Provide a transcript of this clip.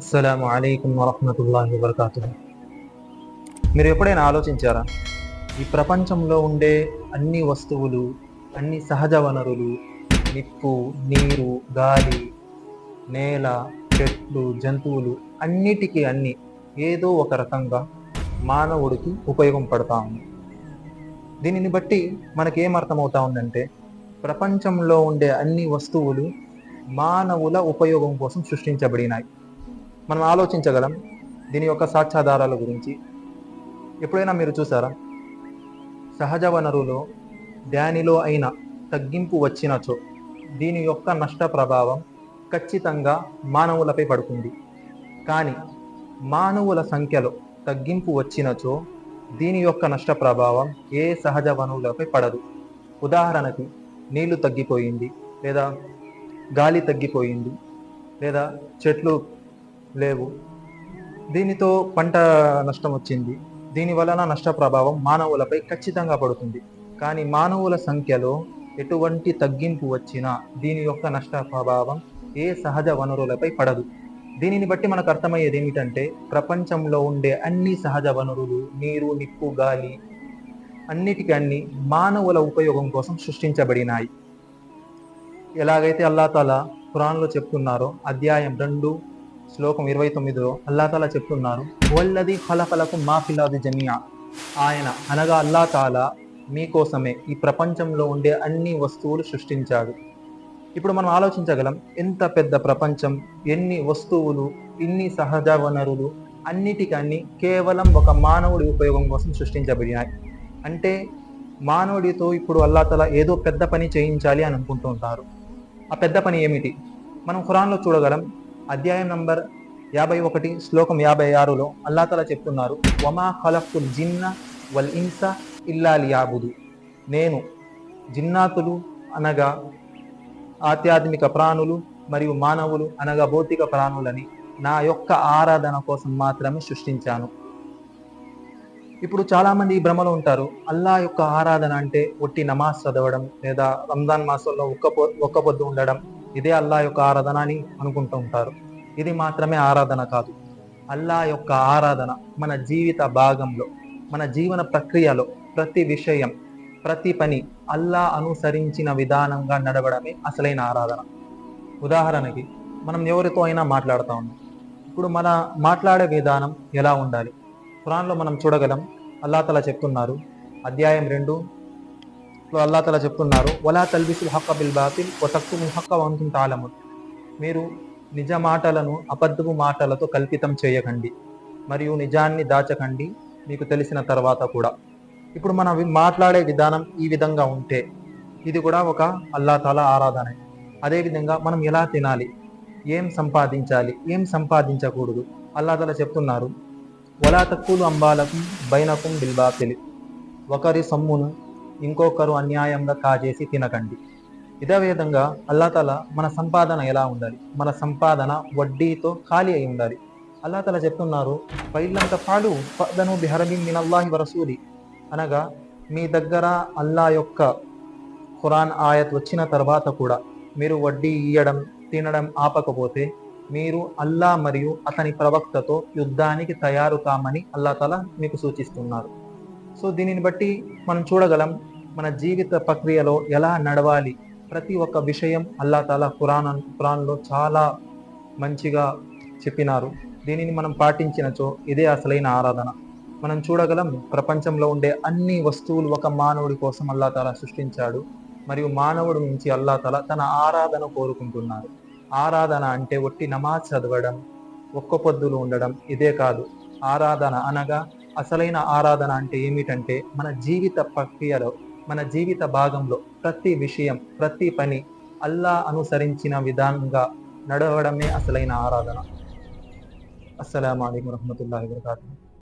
అస్సలం అయికం వరహమతుల్లాహి వబర్కాతు మీరు ఎప్పుడైనా ఆలోచించారా? ఈ ప్రపంచంలో ఉండే అన్ని వస్తువులు అన్ని సహజ వనరులు నిప్పు నీరు గాలి నేల చెట్లు జంతువులు అన్నిటికీ అన్ని ఏదో ఒక రకంగా మానవుడికి ఉపయోగం పడతా ఉంది. దీనిని బట్టి మనకేం అర్థమవుతా ఉందంటే ప్రపంచంలో ఉండే అన్ని వస్తువులు మానవుల ఉపయోగం కోసం సృష్టించబడినాయి. మనం ఆలోచించగలం దీని యొక్క సాక్ష్యాధారాల గురించి. ఎప్పుడైనా మీరు చూసారా? సహజ వనరులో దానిలో అయిన తగ్గింపు వచ్చినచో దీని యొక్క నష్ట ప్రభావం ఖచ్చితంగా మానవులపై పడుతుంది. కానీ మానవుల సంఖ్యలో తగ్గింపు వచ్చినచో దీని యొక్క నష్ట ప్రభావం ఏ సహజ వనరులపై పడదు. ఉదాహరణకి నీళ్ళు తగ్గిపోయింది లేదా గాలి తగ్గిపోయింది లేదా చెట్లు లేవు. దీనితో పంట నష్టం వచ్చింది. దీని వలన నష్ట ప్రభావం మానవులపై ఖచ్చితంగా పడుతుంది. కానీ మానవుల సంఖ్యలో ఎటువంటి తగ్గింపు వచ్చినా దీని యొక్క నష్ట ప్రభావం ఏ సహజ వనరులపై పడదు. దీనిని బట్టి మనకు అర్థమయ్యేది ఏమిటంటే ప్రపంచంలో ఉండే అన్ని సహజ వనరులు నీరు నిప్పు గాలి అన్నిటికీ అన్ని మానవుల ఉపయోగం కోసం సృష్టించబడినాయి. ఎలాగైతే అల్లా తాలా ఖురాన్లో చెప్తున్నారో అధ్యాయం రెండు శ్లోకం ఇరవై తొమ్మిదిలో అల్లాతాలా చెప్తున్నారు వల్లది ఫలఫలకు మా ఫిలాది జమియా. ఆయన అనగా అల్లాతాలా మీకోసమే ఈ ప్రపంచంలో ఉండే అన్ని వస్తువులు సృష్టించాడు. ఇప్పుడు మనం ఆలోచించగలం ఎంత పెద్ద ప్రపంచం ఎన్ని వస్తువులు ఇన్ని సహజ వనరులు అన్నిటికన్నీ కేవలం ఒక మానవుడి ఉపయోగం కోసం సృష్టించబడినాయి. అంటే మానవుడితో ఇప్పుడు అల్లాతల ఏదో పెద్ద పని చేయించాలి అని అనుకుంటూ ఉంటారు. ఆ పెద్ద పని ఏమిటి? మనం ఖురాన్లో చూడగలం అధ్యాయం నంబర్ యాభై ఒకటి శ్లోకం యాభై ఆరులో అల్లాతల చెప్తున్నారు వమా ఖలఫుల్ జిన్న వల్ ఇన్స ఇల్లా లియాబుదు. నేను జిన్నాతులు అనగా ఆధ్యాత్మిక ప్రాణులు మరియు మానవులు అనగా భౌతిక ప్రాణులని నా యొక్క ఆరాధన కోసం మాత్రమే సృష్టించాను. ఇప్పుడు చాలామంది ఈ భ్రమలో ఉంటారు అల్లా యొక్క ఆరాధన అంటే ఒట్టి నమాజ్ చదవడం లేదా రంజాన్ మాసంలో ఒక్క పొ ఒక్క పొద్దు ఉండడం ఇదే అల్లా యొక్క ఆరాధన అని అనుకుంటూ ఉంటారు. ఇది మాత్రమే ఆరాధన కాదు. అల్లా యొక్క ఆరాధన మన జీవిత భాగంలో మన జీవన ప్రక్రియలో ప్రతి విషయం ప్రతి పని అల్లా అనుసరించిన విధానంగా నడవడమే అసలైన ఆరాధన. ఉదాహరణకి మనం ఎవరితో అయినా మాట్లాడుతూ ఉన్నాం. ఇప్పుడు మన మాట్లాడే విధానం ఎలా ఉండాలి? ఖురాన్లో మనం చూడగలం. అల్లాతల చెప్తున్నారు. అధ్యాయం రెండు లో అల్లాతల చెప్తున్నారు వలా తల్బిసుల్ హక్క బిల్ బాతిల్ ఓ తక్కువ హక్క వంతుం తాళము మీరు నిజ మాటలను అబద్ధపు మాటలతో కల్పితం చేయకండి మరియు నిజాన్ని దాచకండి మీకు తెలిసిన తర్వాత కూడా. ఇప్పుడు మనం మాట్లాడే విధానం ఈ విధంగా ఉంటే ఇది కూడా ఒక అల్లా తాలా ఆరాధన. అదేవిధంగా మనం ఎలా తినాలి ఏం సంపాదించాలి ఏం సంపాదించకూడదు అల్లా తాలా చెప్తున్నారు వలా తక్కువలు అంబాలకు బైనకం బిల్బాతిలి ఒకరి సొమ్మును ఇంకొకరు అన్యాయంగా కాజేసి తినకండి. ఇదే విధంగా అల్లాతల మన సంపాదన ఎలా ఉండాలి? మన సంపాదన వడ్డీతో ఖాళీ అయి ఉండాలి. అల్లాతల చెప్తున్నారు పైలంత ఫాలు పదను బిహరబిన్ మినల్లాహి వరసూలి. అనగా మీ దగ్గర అల్లా యొక్క ఖురాన్ ఆయత్ వచ్చిన తర్వాత కూడా మీరు వడ్డీ ఇయ్యడం తినడం ఆపకపోతే మీరు అల్లా మరియు అతని ప్రవక్తతో యుద్ధానికి తయారు కామని అల్లా తల మీకు సూచిస్తున్నారు. సో దీనిని బట్టి మనం చూడగలం మన జీవిత ప్రక్రియలో ఎలా నడవాలి. ప్రతి ఒక్క విషయం అల్లా తాలా ఖురాన్ ఖురాన్లో చాలా మంచిగా చెప్పినారు. దీనిని మనం పాటించినచో ఇదే అసలైన ఆరాధన. మనం చూడగలం ప్రపంచంలో ఉండే అన్ని వస్తువులు ఒక మానవుడి కోసం అల్లా తాలా సృష్టించాడు. మరియు మానవుడి నుంచి అల్లా తాలా తన ఆరాధన కోరుకుంటున్నారు. ఆరాధన అంటే ఒట్టి నమాజ్ చదవడం ఒక్క పొద్దులు ఉండడం ఇదే కాదు. ఆరాధన అనగా అసలైన ఆరాధన అంటే ఏమిటంటే మన జీవిత ప్రక్రియలో మన జీవిత భాగంలో ప్రతి విషయం ప్రతి పని అల్లా అనుసరించిన విధానంగా నడవడమే అసలైన ఆరాధన. అస్సలం అయికం వరహమూల వరకాతూ